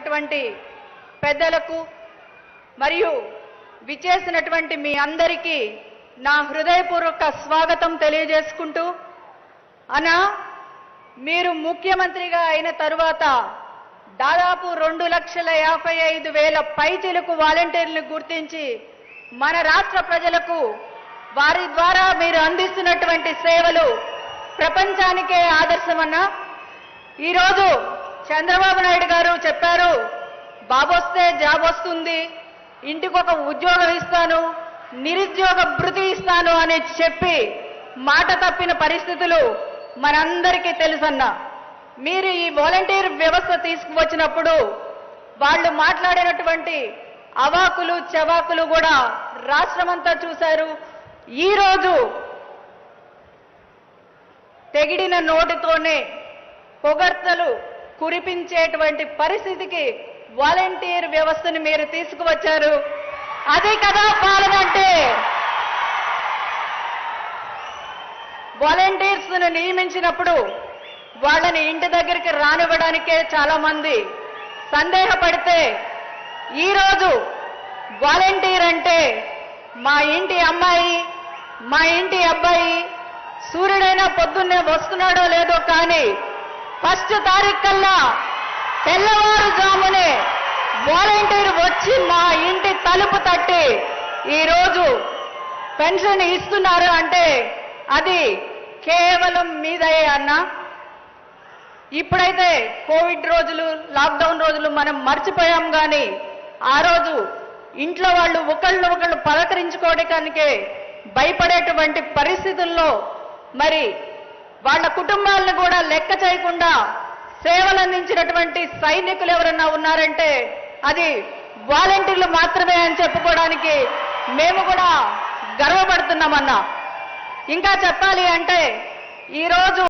వచ్చినటువంటి పెద్దలకు మరియు విచ్చేసినటువంటి మీ అందరికీ నా హృదయపూర్వక స్వాగతం తెలియజేసుకుంటూ అనా మీరు ముఖ్యమంత్రిగా అయిన తరువాత దాదాపు రెండు లక్షల యాభై ఐదు వేల పైచీలకు వాలంటీర్లను గుర్తించి మన రాష్ట్ర ప్రజలకు వారి ద్వారా మీరు అందిస్తున్నటువంటి సేవలు ప్రపంచానికే ఆదర్శమన్నా. ఈరోజు చంద్రబాబు నాయుడు గారు చెప్పారు బాబొస్తే జాబ్ వస్తుంది ఇంటికి ఒక ఉద్యోగం ఇస్తాను నిరుద్యోగ భృతి ఇస్తాను అని చెప్పి మాట తప్పిన పరిస్థితులు మనందరికీ తెలుసన్నా. మీరు ఈ వాలంటీర్ వ్యవస్థ తీసుకువచ్చినప్పుడు వాళ్ళు మాట్లాడినటువంటి అవాకులు చవాకులు కూడా రాష్ట్రమంతా చూశారు. ఈరోజు తెగిడిన నోటితోనే పొగడ్తలు కురిపించేటువంటి పరిస్థితికి వాలంటీర్ వ్యవస్థను మీరు తీసుకువచ్చారు. అదే కదా పాలన అంటే. వాలంటీర్స్ను నియమించినప్పుడు వాళ్ళని ఇంటి దగ్గరికి రానివ్వడానికే చాలా మంది సందేహపడితే ఈరోజు వాలంటీర్ అంటే మా ఇంటి అమ్మాయి మా ఇంటి అబ్బాయి సూర్యుడైనా పొద్దున్నే వస్తున్నాడో లేదో కానీ ఫస్ట్ తారీఖు కల్లా తెల్లవారుజామునే వాలంటీర్ వచ్చి మా ఇంటి తలుపు తట్టి ఈరోజు పెన్షన్ ఇస్తున్నారు అంటే అది కేవలం మీదయే అన్న. ఇప్పుడైతే కోవిడ్ రోజులు లాక్డౌన్ రోజులు మనం మర్చిపోయాం కానీ ఆ రోజు ఇంట్లో వాళ్ళు ఒకళ్ళు ఒకళ్ళు పలకరించుకోవడానికే భయపడేటువంటి పరిస్థితుల్లో మరి వాళ్ళ కుటుంబాలను కూడా లెక్క చేయకుండా సేవలు అందించినటువంటి సైనికులు ఎవరన్నా ఉన్నారంటే అది వాలంటీర్లు మాత్రమే అని చెప్పుకోవడానికి మేము కూడా గర్వపడుతున్నామన్నా. ఇంకా చెప్పాలి అంటే ఈరోజు